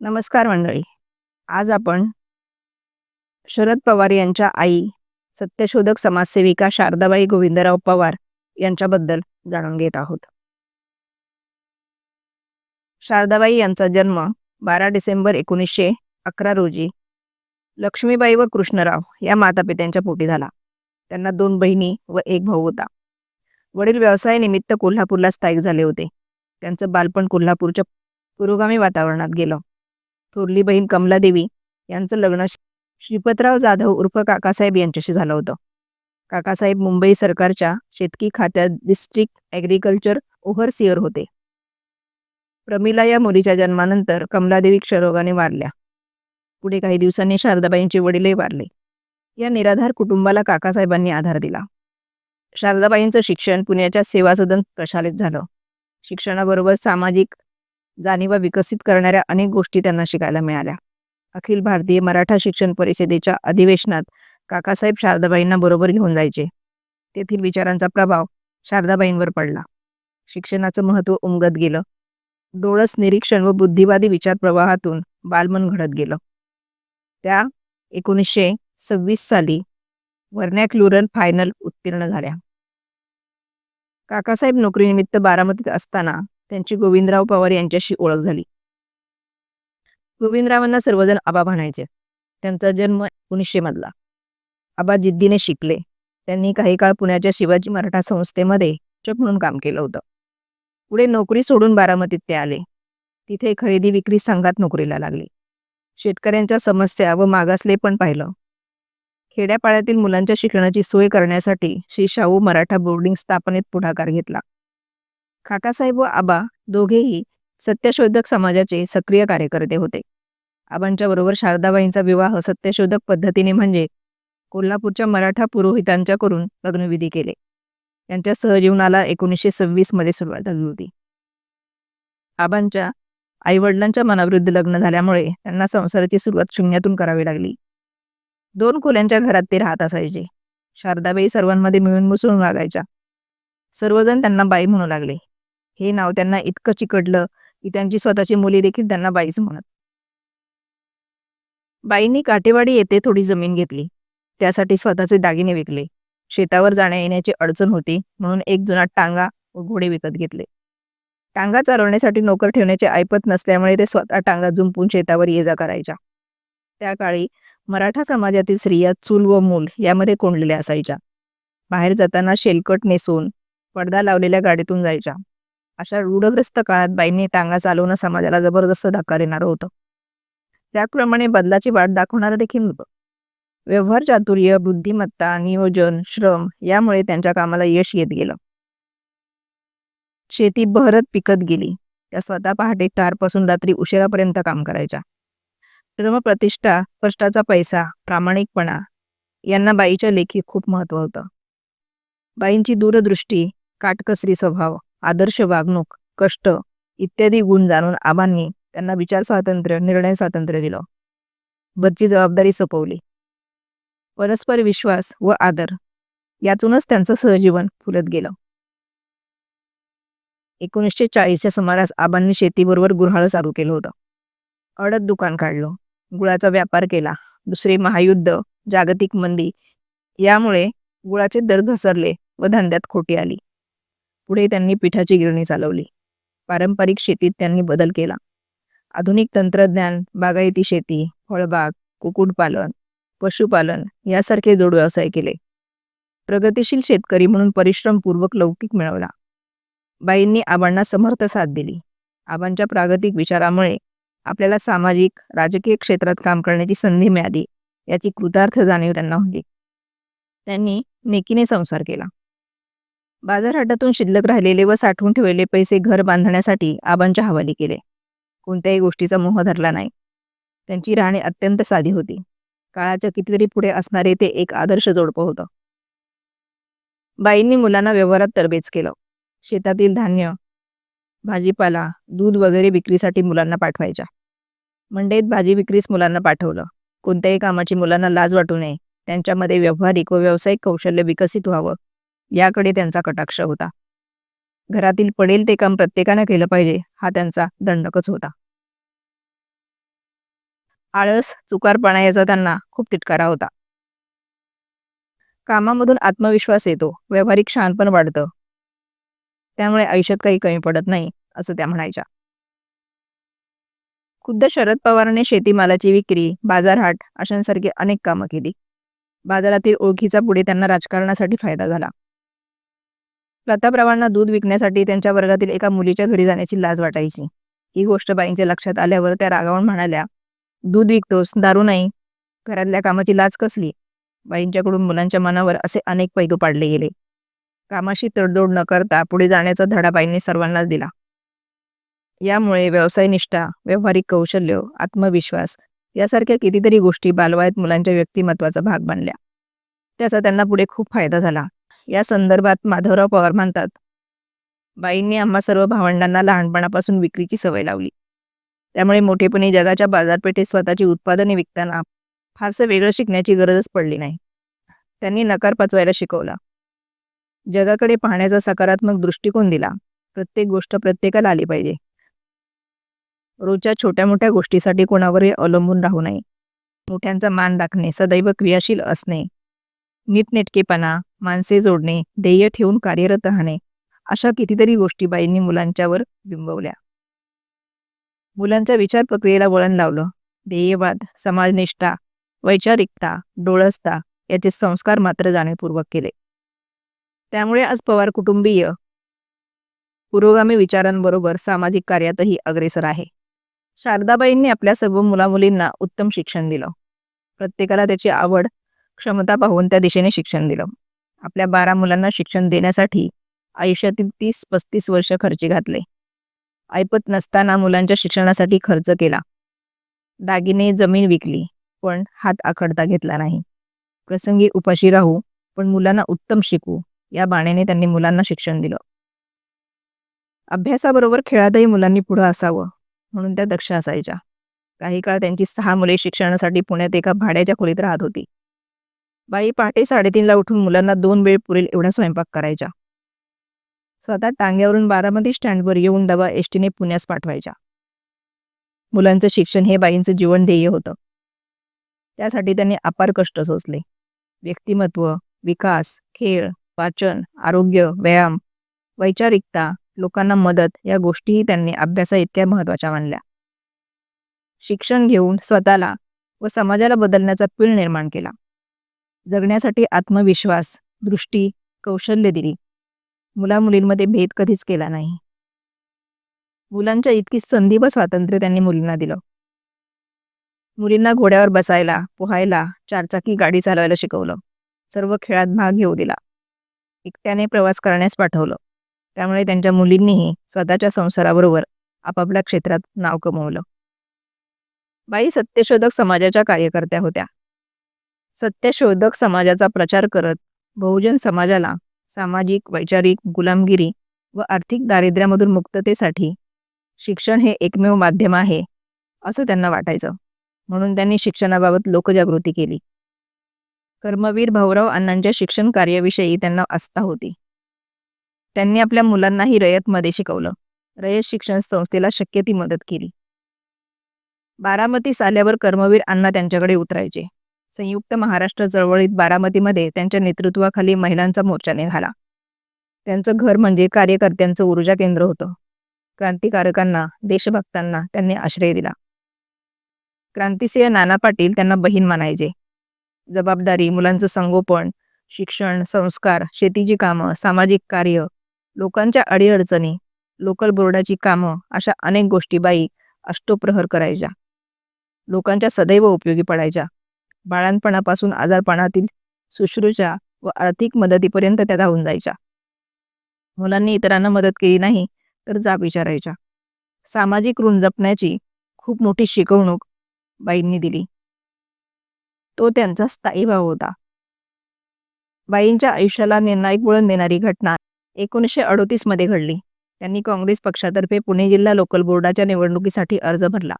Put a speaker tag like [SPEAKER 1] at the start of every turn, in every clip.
[SPEAKER 1] नमस्कार मंडळी. आज आपण शरद पवार यांच्या आई सत्यशोधक समाजसेविका शारदाबाई गोविंदराव पवार यांच्याबद्दल जाणून घेत आहोत. शारदाबाई यांचा जन्म बारा डिसेंबर एकोणीसशे अकरा रोजी लक्ष्मीबाई व कृष्णराव या मातापित्यांच्या पोटी झाला. त्यांना दोन बहिणी व एक भाऊ होता. वडील व्यवसायानिमित्त कोल्हापूरला स्थायिक झाले होते. त्यांचं बालपण कोल्हापूरच्या पुरोगामी वातावरणात गेलं. थोरली बहीण कमलादेवी यांचं लग्न श्रीपतराव जाधव उर्फ काकासाहेब यांच्याशी झालं होतं. काकासाहेब मुंबई सरकारच्या शेतकी खात्यात डिस्ट्रिक्ट ॲग्रिकल्चर ओव्हरसिअर होते. प्रमिला या मुलीच्या जन्मानंतर कमलादेवी क्षरोगाने वारल्या. पुढे काही दिवसांनी शारदाबाईंचे वडीलही वारले. या निराधार कुटुंबाला काकासाहेबांनी आधार दिला. शारदाबाईंचं शिक्षण पुण्याच्या सेवा सदन प्रशालेत झालं. शिक्षणाबरोबर सामाजिक जाणीवा विकसित करणाऱ्या अनेक गोष्टी त्यांना शिकायला मिळाल्या. अखिल भारतीय मराठा शिक्षण परिषदेच्या अधिवेशनात काकासाहेब शारदाबाईंना बरोबर घेऊन जायचे. तेथील विचारांचा प्रभाव शारदाबाईंवर पडला. शिक्षणाचं महत्त्व उमगत गेलं. डोळस निरीक्षण व बुद्धिवादी विचार प्रवाहातून बालमन घडत गेलं. त्या एकोणीसशे सव्वीस साली वर्नॅक्लुरल फायनल उत्तीर्ण झाल्या. काकासाहेब नोकरीनिमित्त बारामतीत असताना त्यांची गोविंदराव पवार यांच्याशी ओळख झाली. गोविंदरावांना सर्वजण आबा म्हणायचे. त्यांचा जन्म एकोणीसशे मधला. आबा जिद्दीने शिकले. त्यांनी काही काळ पुण्याच्या शिवाजी मराठा संस्थेमध्ये शिक्षक म्हणून काम केलं होतं. पुढे नोकरी सोडून बारामतीत ते आले. तिथे खरेदी विक्री संघात नोकरीला लागले. शेतकऱ्यांच्या समस्या व मागासले पण पाहिलं. खेड्यापाड्यातील मुलांच्या शिक्षणाची सोय करण्यासाठी श्री शाहू मराठा बोर्डिंग स्थापनेत पुढाकार घेतला. काकासाहेब व आबा दोघेही सत्यशोधक समाजाचे सक्रिय कार्यकर्ते होते. आबांच्या बरोबर शारदाबाईंचा विवाह सत्यशोधक पद्धतीने म्हणजे कोल्हापूरच्या मराठा पुरोहितांच्या करून लग्नविधी केले. त्यांच्या सहजीवनाला एकोणीसशे सव्वीसमध्ये सुरुवात झाली होती. आबांच्या आईवडिलांच्या मनाविरुद्ध लग्न झाल्यामुळे त्यांना संसाराची सुरुवात शून्यातून करावी लागली. दोन खोल्यांच्या घरात ते राहत असायचे. शारदाबाई सर्वांमध्ये मिळून मिसळून वागायच्या. सर्वजण त्यांना बाई म्हणू लागले. हे नाव त्यांना इतकं चिकटलं की त्यांची स्वतःची मुली देखील त्यांना बाईच म्हणत. बाईंनी काटेवाडी येथे थोडी जमीन घेतली. त्यासाठी स्वतःचे दागिने विकले. शेतावर जाण्या येण्याची अडचण होती म्हणून एक जुना टांगा व घोडे विकत घेतले. टांगा चालवण्यासाठी नोकर ठेवण्याचे ऐपत नसल्यामुळे ते स्वतः टांगा जुंपून शेतावर ये जा करायच्या. त्या काळी मराठा समाजातील स्त्रिया चूल व मूल यामध्ये कोंडलेल्या असायच्या. बाहेर जाताना शेलकट नेसून पडदा लावलेल्या गाडीतून जायच्या. अशा रूढग्रस्त काळात बाईंनी टांगा चालवणं समाजाला जबरदस्त धक्का देणारं होतं. त्याप्रमाणे बदलाची वाट दाखवणारं देखील होतं. व्यवहार चातुर्य बुद्धिमत्ता नियोजन श्रम यामुळे त्यांच्या कामाला यश येत गेलं. शेती बहरत पिकत गेली. त्या स्वतः पहाटे चारपासून रात्री उशिरापर्यंत काम करायच्या. श्रमप्रतिष्ठा कष्टाचा पैसा प्रामाणिकपणा यांना बाईच्या लेखी खूप महत्त्व होतं. बाईंची दूरदृष्टी काटकसरी स्वभाव आदर्श वागणूक कष्ट इत्यादी गुण जाणून आबांनी त्यांना विचार स्वातंत्र्य निर्णय स्वातंत्र्य दिलं. बदची जबाबदारी सोपवली. परस्पर विश्वास व आदर यातूनच त्यांचं सहजीवन फुलत गेलं. एकोणीसशे चाळीसच्या सुमारास आबांनी शेतीबरोबर गुऱ्हाळ चालू केलं होतं. अडत दुकान काढलं गुळाचा व्यापार केला दुसरे महायुद्ध जागतिक मंदी यामुळे गुळाचे दर घसरले व धंद्यात खोटी आली. पुढे त्यांनी पिठाची गिरणी चालवली. पारंपरिक शेतीत त्यांनी बदल केला. आधुनिक तंत्रज्ञान बागायती शेती फळबाग कुक्कुटपालन पशुपालन यासारखे जोड व्यवसाय केले. प्रगतीशील शेतकरी म्हणून परिश्रमपूर्वक लौकिक मिळवला. बाईंनी आबांना समर्थ साथ दिली. आबांच्या प्रागतिक विचारामुळे आपल्याला सामाजिक राजकीय क्षेत्रात काम करण्याची संधी मिळाली याची कृतार्थ जाणीव त्यांना होती. त्यांनी नेकीने संसार केला. बाजारहाटातून शिल्लक राहिलेले व साठवून ठेवलेले पैसे घर बांधण्यासाठी आबांच्या हवाली केले. कोणत्याही गोष्टीचा मोह धरला नाही. त्यांची राहणी अत्यंत साधी होती. काळाच्या कितीतरी पुढे असणारे ते एक आदर्श जोडपं होतं. बाईंनी मुलांना व्यवहारात तरबेज केलं. शेतातील धान्य भाजीपाला दूध वगैरे विक्रीसाठी मुलांना पाठवायच्या. मंडईत भाजी विक्रीस मुलांना पाठवलं. कोणत्याही कामाची मुलांना लाज वाटू नये. त्यांच्यामध्ये व्यावहारिक व व्यावसायिक कौशल्य विकसित व्हावं. याकडे त्यांचा कटाक्ष होता. घरातील पडेल ते काम प्रत्येकानं केलं पाहिजे हा त्यांचा दंडकच होता. आळस चुकारपणा याचा त्यांना खूप तिटकारा होता. कामामधून आत्मविश्वास येतो व्यावहारिक शहाणपण वाढतं. त्यामुळे आयुष्यात काही कमी पडत नाही असं त्या म्हणायच्या. खुद्द शरद पवारने शेतीमालाची विक्री बाजारहाट अशांसारखी अनेक कामं केली. बाजारातील ओळखीचा पुढे त्यांना राजकारणासाठी फायदा झाला. प्रतापरावांना दूध विकण्यासाठी त्यांच्या वर्गातील एका मुलीच्या घरी जाण्याची लाज वाटायची. ही गोष्ट बाईंच्या लक्षात आल्यावर त्या रागावून म्हणाल्या दूध विकतोस दारू नाही. घरातल्या कामाची लाज कसली? बाईंच्याकडून मुलांच्या मनावर असे अनेक पैदू पाडले गेले. कामाशी तडजोड न करता पुढे जाण्याचा धडा बाईंनी सर्वांनाच दिला. यामुळे व्यवसायनिष्ठा व्यावहारिक कौशल्य आत्मविश्वास यासारख्या कितीतरी गोष्टी बालवायत मुलांच्या व्यक्तिमत्वाचा भाग बनल्या. त्याचा त्यांना पुढे खूप फायदा झाला. या संदर्भात माधवराव पवार म्हणतात बाईंनी आम्हा सर्व भावंडांना लहानपणापासून विक्रीची सवय लावली. त्यामुळे मोठेपणी जगाच्या बाजारपेठेत स्वतःची उत्पादने विकताना फारसं वेगळं शिकण्याची गरजच पडली नाही. त्यांनी नकार पचवायला शिकवला. जगाकडे पाहण्याचा सकारात्मक दृष्टिकोन दिला. प्रत्येक गोष्ट प्रत्येकाला आली पाहिजे. रोजच्या छोट्या मोठ्या गोष्टीसाठी कोणावरही अवलंबून राहू नये. मोठ्यांचा मान राखणे सदैव क्रियाशील असणे नीटनेटकेपणा माणसे जोडणे ध्येय ठेवून कार्यरत राहणे अशा कितीतरी गोष्टी बाईंनी मुलांच्यावर बिंबवल्या. मुलांच्या विचार प्रक्रियेला वळण लावलं. ध्येयवाद समाजनिष्ठा वैचारिकता डोळसता याचे संस्कार मात्र जाणीवपूर्वक केले. त्यामुळे आज पवार कुटुंबीय पुरोगामी विचारांबरोबर सामाजिक कार्यातही अग्रेसर आहे. शारदाबाईंनी आपल्या सर्व मुलामुलींना उत्तम शिक्षण दिलं. प्रत्येकाला त्याची आवड क्षमता पाहून त्या दिशेने शिक्षण दिलं. आपल्या बारा मुलांना शिक्षण देण्यासाठी आयुष्यातील तीस पस्तीस वर्ष खर्ची घातले. ऐपत नसताना मुलांच्या शिक्षणासाठी खर्च केला. दागिने जमीन विकली पण हात आखडता घेतला नाही. प्रसंगी उपाशी राहू पण मुलांना उत्तम शिकू या बाणेने त्यांनी मुलांना शिक्षण दिलं. अभ्यासाबरोबर खेळातही मुलांनी पुढं असावं म्हणून त्या दक्ष असायच्या. काही काळ त्यांची सहा मुले शिक्षणासाठी पुण्यात एका भाड्याच्या खोलीत राहत होती. बाई पहाटे साडेतीनला उठून मुलांना दोन वेळ पुरेल एवढा स्वयंपाक करायच्या. स्वतः टांग्यावरून बारामती स्टँडवर येऊन डबा एसटीने पुण्यास पाठवायच्या. मुलांचं शिक्षण हे बाईंचं जीवन ध्येय होतं. त्यासाठी त्यांनी अपार कष्ट सोसले. व्यक्तिमत्व विकास खेळ वाचन आरोग्य व्यायाम वैचारिकता लोकांना मदत या गोष्टीही त्यांनी अभ्यासा इतक्या महत्त्वाच्या मानल्या. शिक्षण घेऊन स्वतःला व समाजाला बदलण्याचा पीळ निर्माण केला. जगण्यासाठी आत्मविश्वास दृष्टी कौशल्य दिली. मुलामुलींमध्ये भेद कधीच केला नाही. मुलांच्या इतकी संधी व स्वातंत्र्य त्यांनी मुलींना दिलं. मुलींना घोड्यावर बसायला पोहायला चारचाकी गाडी चालवायला शिकवलं. सर्व खेळात भाग घेऊ दिला. एकट्याने प्रवास करण्यास पाठवलं. त्यामुळे त्यांच्या मुलींनीही स्वतःच्या संसाराबरोबर आपापल्या क्षेत्रात नाव कमवलं. बाई सत्यशोधक समाजाच्या कार्यकर्त्या होत्या. सत्यशोधक समाजाचा प्रचार करत बहुजन समाजाला सामाजिक वैचारिक गुलामगिरी व आर्थिक दारिद्र्यामधून मुक्ततेसाठी शिक्षण हे एकमेव माध्यम आहे असं त्यांना वाटायचं. म्हणून त्यांनी शिक्षणाबाबत लोकजागृती केली. कर्मवीर भाऊराव अण्णांच्या शिक्षण कार्याविषयी त्यांना आस्था होती. त्यांनी आपल्या मुलांनाही रयतमध्ये शिकवलं. रयत शिक्षण संस्थेला शक्य ती मदत केली. बारामतीस आल्यावर कर्मवीर अण्णा त्यांच्याकडे उतरायचे. संयुक्त महाराष्ट्र चळवळीत बारामतीमध्ये त्यांच्या नेतृत्वाखाली महिलांचा मोर्चा निघाला. त्यांचं घर म्हणजे कार्यकर्त्यांचं ऊर्जा केंद्र होतं. क्रांतिकारकांना देशभक्तांना त्यांनी आश्रय दिला. क्रांतिसिंह नाना पाटील त्यांना बहीण मानायचे जबाबदारी मुलांचं संगोपन शिक्षण संस्कार शेतीची कामं सामाजिक कार्य लोकांच्या अडीअडचणी लोकल बोर्डाची कामं अशा अनेक गोष्टी बाई अष्टोप्रहर करायच्या. लोकांच्या सदैव उपयोगी पडायच्या. बाळांपणापासून आजारपणातील सुश्रूषा व आर्थिक मदतीपर्यंत त्या धावून जायच्या. मुलांनी इतरांना मदत केली नाही तर जाब विचारायच्या. सामाजिक ऋण जपण्याची खूप मोठी शिकवणूक बाईंनी दिली. तो त्यांचा स्थायी भाव होता. बाईंच्या आयुष्याला निर्णायक वळण देणारी घटना एकोणीसशे अडोतीसमध्ये घडली. त्यांनी काँग्रेस पक्षातर्फे पुणे जिल्हा लोकल बोर्डाच्या निवडणुकीसाठी अर्ज भरला.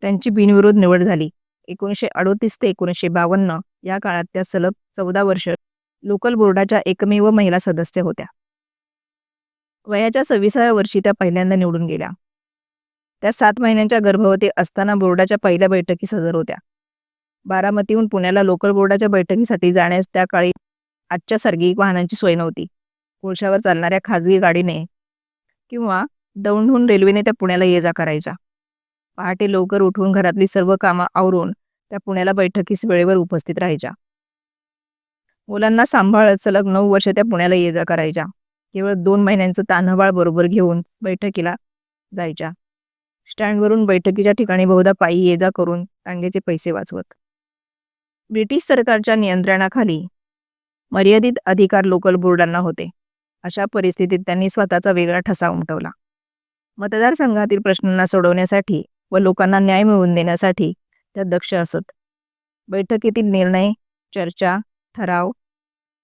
[SPEAKER 1] त्यांची बिनविरोध निवड झाली. एकोणीसशे अडोतीस ते एकोणीसशे बावन्न या काळात त्या सलग चौदा वर्ष लोकल बोर्डाच्या एकमेव महिला सदस्य होत्या. वयाच्या सव्वीसाव्या वर्षी त्या पहिल्यांदा निवडून गेल्या. त्या सात महिन्यांच्या गर्भवती असताना बोर्डाच्या पहिल्या बैठकीस हजर होत्या. बारामतीहून पुण्याला लोकल बोर्डाच्या बैठकीसाठी जाण्यास त्या काळी आजच्या सर्गिक वाहनांची सोय नव्हती. कोळशावर चालणाऱ्या खाजगी गाडीने किंवा दौंडहून रेल्वेने त्या पुण्याला ये जा करायच्या. पहाटे लवकर उठून घरातली सर्व कामं आवरून त्या पुण्याला बैठकीस वेळेवर उपस्थित राहायच्या. मुलांना सांभाळत सलग नऊ वर्ष त्या पुण्याला ये जा करायच्या. केवळ दोन महिन्यांचं तान्हबाळ बरोबर घेऊन बैठकीला जायच्या. स्टँडवरून बैठकीच्या ठिकाणी बहुधा पायी ये जा करून टांगेचे पैसे वाचवत. ब्रिटिश सरकारच्या नियंत्रणाखाली मर्यादित अधिकार लोकल बोर्डांना होते. अशा परिस्थितीत त्यांनी स्वतःचा वेगळा ठसा उमटवला. मतदारसंघातील प्रश्नांना सोडवण्यासाठी व लोकांना न्याय मिळवून देण्यासाठी त्या दक्ष असत. बैठकीतील निर्णय चर्चा ठराव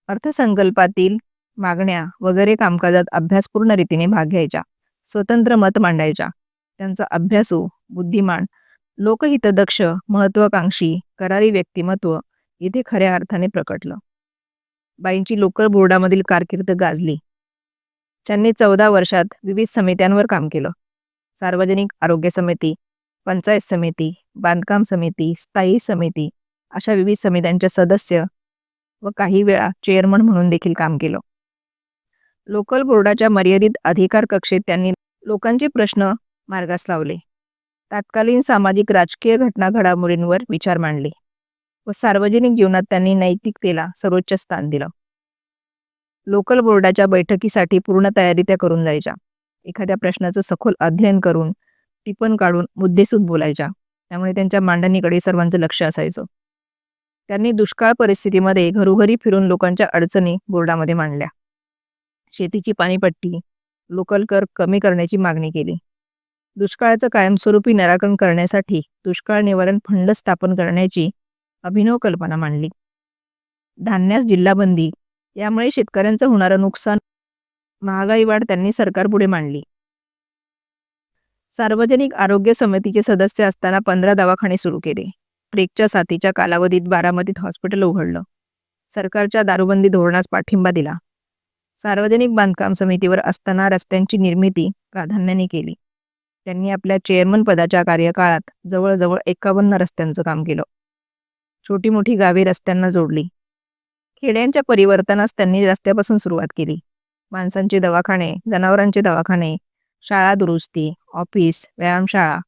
[SPEAKER 1] अर्थसंकल्पातील मागण्या वगैरे कामकाजात अभ्यासपूर्ण रीतीने भाग घ्यायच्या. स्वतंत्र मत मांडायच्या. त्यांचा अभ्यासू बुद्धिमान लोकहितदक्ष महत्वाकांक्षी करारी व्यक्तिमत्व इथे खऱ्या अर्थाने प्रकटलं. बाईंची लोकल बोर्डामधील कारकीर्द गाजली. त्यांनी चौदा वर्षात विविध समित्यांवर काम केलं. सार्वजनिक आरोग्य समिती पंचायत समिती बांधकाम समिती स्थायी समिती अशा विविध समित्यांचे सदस्य व काही वेळा चेअरमन म्हणून देखील काम केलं. लोकल बोर्डाच्या मर्यादित अधिकार कक्षेत त्यांनी लोकांचे प्रश्न मार्गास लावले. तत्कालीन सामाजिक राजकीय घटना घडामोडींवर विचार मांडले व सार्वजनिक जीवनात त्यांनी नैतिकतेला सर्वोच्च स्थान दिलं. लोकल बोर्डाच्या बैठकीसाठी पूर्ण तयारी त्या करून जायच्या एखाद्या प्रश्नाचं सखोल अध्ययन करून टिपण काढून मुद्देसूद बोलायच्या. त्यामुळे त्यांच्या मांडणीकडे सर्वांचं लक्ष असायचं. त्यांनी दुष्काळ परिस्थितीमध्ये घरोघरी फिरून लोकांच्या अडचणी बोर्डामध्ये मांडल्या. शेतीची पाणीपट्टी लोकल कर कमी करण्याची मागणी केली. दुष्काळाचं कायमस्वरूपी निराकरण करण्यासाठी दुष्काळ निवारण फंड स्थापन करण्याची अभिनव कल्पना मांडली. धान्यास जिल्हाबंदी यामुळे शेतकऱ्यांचं होणारं नुकसान महागाई वाढ त्यांनी सरकारपुढे मांडली. सार्वजनिक आरोग्य समितीचे सदस्य असताना पंधरा दवाखाने सुरू केले. प्रेकच्या साथीच्या कालावधीत बारामतीत हॉस्पिटल उघडलं. सरकारच्या दारूबंदी धोरणास पाठिंबा दिला. सार्वजनिक बांधकाम समितीवर असताना रस्त्यांची निर्मिती प्राधान्याने केली. त्यांनी आपल्या चेअरमन पदाच्या कार्यकाळात जवळजवळ एकावन्न रस्त्यांचं काम केलं. छोटी मोठी गावे रस्त्यांना जोडली. खेड्यांच्या परिवर्तनास त्यांनी रस्त्यापासून सुरुवात केली. माणसांचे दवाखाने जनावरांचे दवाखाने शाळा दुरुस्ती ऑफिस व्यायामशाळा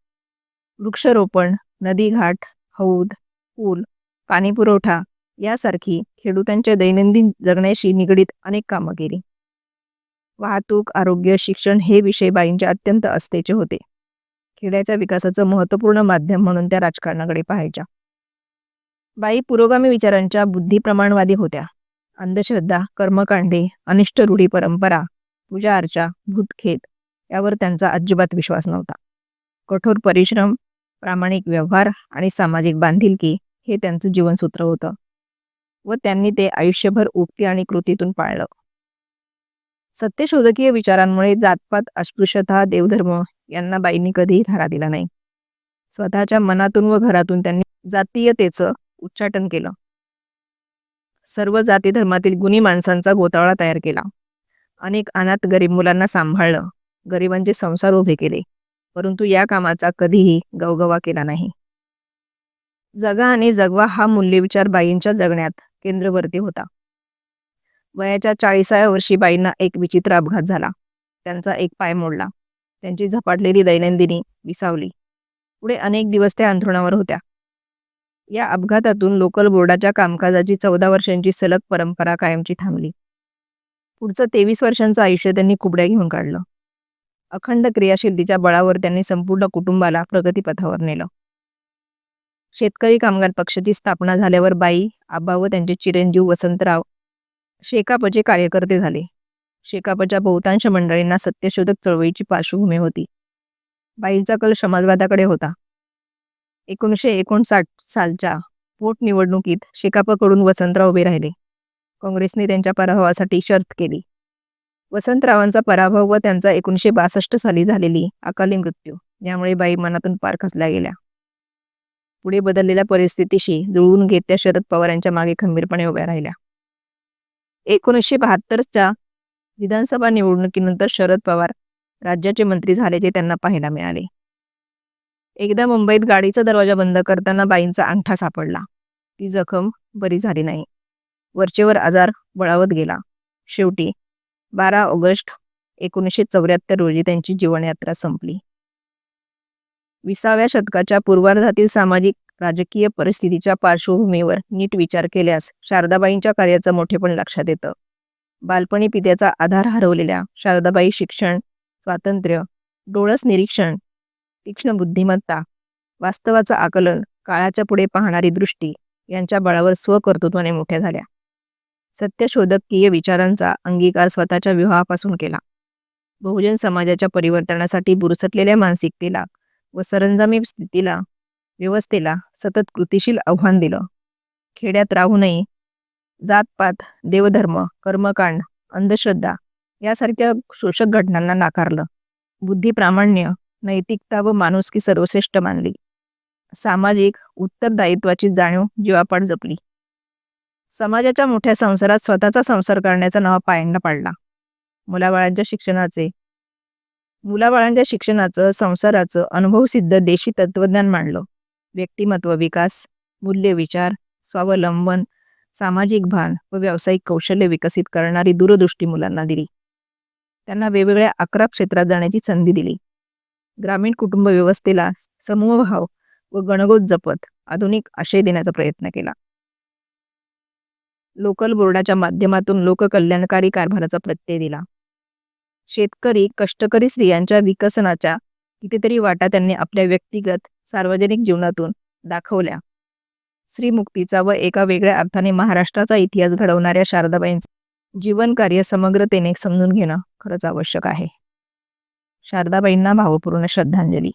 [SPEAKER 1] वृक्षरोपण नदीघाट हौद पूल पाणीपुरवठा यासारखी खेडूतांच्या दैनंदिन जगण्याशी निगडीत अनेक कामं केली. वाहतूक आरोग्य शिक्षण हे विषय बाईंच्या अत्यंत अस्तेचे होते. खेड्याच्या विकासाचं महत्त्वपूर्ण माध्यम म्हणून त्या राजकारणाकडे पाहायच्या. बाई पुरोगामी विचारांच्या बुद्धिप्रमाणवादी होत्या. अंधश्रद्धा कर्मकांडे अनिष्ट रूढी परंपरा पूजा अर्चा भूतखेत यावर त्यांचा अजिबात विश्वास नव्हता. कठोर परिश्रम प्रामाणिक व्यवहार आणि सामाजिक बांधिलकी हे त्यांचं जीवनसूत्र होतं व त्यांनी ते आयुष्यभर उक्ती आणि कृतीतून पाळलं. सत्यशोधकीय विचारांमुळे जातपात अस्पृश्यता देवधर्म यांना बाईंनी कधीही धारा दिला नाही. स्वतःच्या मनातून व घरातून त्यांनी जातीयतेचं उच्चाटन केलं. सर्व जाती धर्मातील गुणी माणसांचा गोतावळा तयार केला. अनेक अनाथ गरीब मुलांना सांभाळलं. गरिबांचे संसार उभे केले परंतु या कामाचा कधीही गवगवा केला नाही. जगा आणि जगवा हा मूल्यविचार बाईंच्या जगण्यात केंद्रवर्ती होता. वयाच्या चाळीसाव्या वर्षी बाईंना एक विचित्र अपघात झाला. त्यांचा एक पाय मोडला. त्यांची झपाटलेली दैनंदिनी विसावली. पुढे अनेक दिवस त्या अंथरुणावर होत्या. या अपघातातून लोकल बोर्डाच्या कामकाजाची चौदा वर्षांची सलग परंपरा कायमची थांबली. पुढचं तेवीस वर्षांचं आयुष्य त्यांनी कुबड्या घेऊन काढलं. अखंड क्रियाशीलतेच्या बळावर त्यांनी संपूर्ण कुटुंबाला प्रगतीपथावर नेलं. शेतकरी कामगार पक्षाची स्थापना झाल्यावर बाई आबा व त्यांचे चिरंजीव वसंतराव शेकापचे कार्यकर्ते झाले. शेकापच्या बहुतांश मंडळींना सत्यशोधक चळवळीची पार्श्वभूमी होती. बाईंचा कल समाजवादाकडे होता. एकोणीसशे एकोणसाठ सालच्या पोटनिवडणुकीत शेकापकडून वसंतराव उभे राहिले. काँग्रेसने त्यांच्या पराभवासाठी शर्त केली. वसंतरावांचा पराभव व त्यांचा एकोणीशे बासष्ट साली झालेली अकाली मृत्यू यामुळे बाई मनातून पार खचल्या गेल्या. पुढे बदललेल्या परिस्थितीशी जुळवून घेत त्या शरद पवार यांच्या मागे खंबीरपणे उभ्या राहिल्या. एकोणीसशे बहात्तरच्या विधानसभा निवडणुकीनंतर शरद पवार राज्याचे मंत्री झाल्याचे त्यांना पाहायला मिळाले. एकदा मुंबईत गाडीचा दरवाजा बंद करताना बाईंचा अंगठा सापडला. ती जखम बरी झाली नाही. वरचेवर आजार बळावत गेला. शेवटी बारा ऑगस्ट एकोणीसशे चौऱ्याहत्तर रोजी त्यांची जीवनयात्रा संपली. विसाव्या शतकाच्या पूर्वार्धातील सामाजिक राजकीय परिस्थितीच्या पार्श्वभूमीवर नीट विचार केल्यास शारदाबाईंच्या कार्याचं मोठेपण लक्षात येतं. बालपणी पित्याचा आधार हरवलेल्या शारदाबाई शिक्षण स्वातंत्र्य डोळस निरीक्षण तीक्ष्ण बुद्धिमत्ता वास्तवाचं आकलन काळाच्या पुढे पाहणारी दृष्टी यांच्या बळावर स्वकर्तृत्वाने मोठ्या झाल्या. सत्यशोधकीय विचारांचा अंगीकार स्वतःच्या विवाहापासून केला. बहुजन समाजाच्या परिवर्तनासाठी बुरसटलेल्या मानसिकतेला व सरंजामी स्थितीला व्यवस्थेला सतत कृतिशील आव्हान दिलं. खेड्यात राहूनही जातपात देवधर्म कर्मकांड अंधश्रद्धा यासारख्या शोषक घटनांना नाकारलं. बुद्धी प्रामाण्य नैतिकता व माणुसकी सर्वश्रेष्ठ मानली. सामाजिक उत्तरदायित्वाची जाणीव जीवापाड जपली. समाजाच्या मोठ्या संसारात स्वतःचा संसार करण्याचा नवा पायंडा पाडला. मुलाबाळांच्या शिक्षणाचे मुलाबाळांच्या शिक्षणाचं संसाराचं अनुभवसिद्ध देशी तत्वज्ञान मांडलं. व्यक्तिमत्व विकास मूल्य विचार स्वावलंबन सामाजिक भान व व्यावसायिक कौशल्य विकसित करणारी दूरदृष्टी मुलांना दिली. त्यांना वेगवेगळ्या अकरा क्षेत्रात जाण्याची संधी दिली. ग्रामीण कुटुंब व्यवस्थेला समूहभाव व गणगोत जपत आधुनिक आशय देण्याचा प्रयत्न केला. लोकल बोर्डाच्या माध्यमातून लोककल्याणकारी कारभाराचा प्रत्यय दिला. शेतकरी कष्टकरी स्त्रियांच्या विकसनाच्या कितीतरी वाटा त्यांनी आपल्या व्यक्तिगत सार्वजनिक जीवनातून दाखवल्या. श्रीमुक्तीचा व एका वेगळ्या अर्थाने महाराष्ट्राचा इतिहास घडवणाऱ्या शारदाबाईंचं जीवन कार्य समग्रतेने समजून घेणं खरंच आवश्यक आहे. शारदाबाईंना भावपूर्ण श्रद्धांजली.